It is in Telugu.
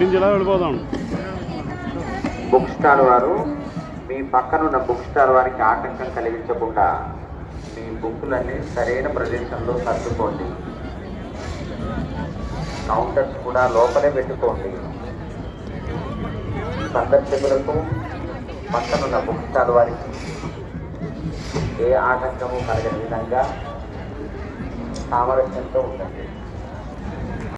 నుంచి ఇలా వెళ్ళిపోదాం? బుక్ స్టాల్ వారు మీ పక్కనున్న బుక్ స్టాల్ వారికి ఆటంకం కలిగించకుండా మీ బుక్కులన్నీ సరైన ప్రదేశంలో సర్దుకోండి. కౌంటర్స్ కూడా లోపలే పెట్టుకోండి. సందర్శకులకు పక్కనున్న బుక్ స్టాల్ వారికి ఏ ఆటంకము కలగని విధంగా సామరస్యంతో ఉండండి.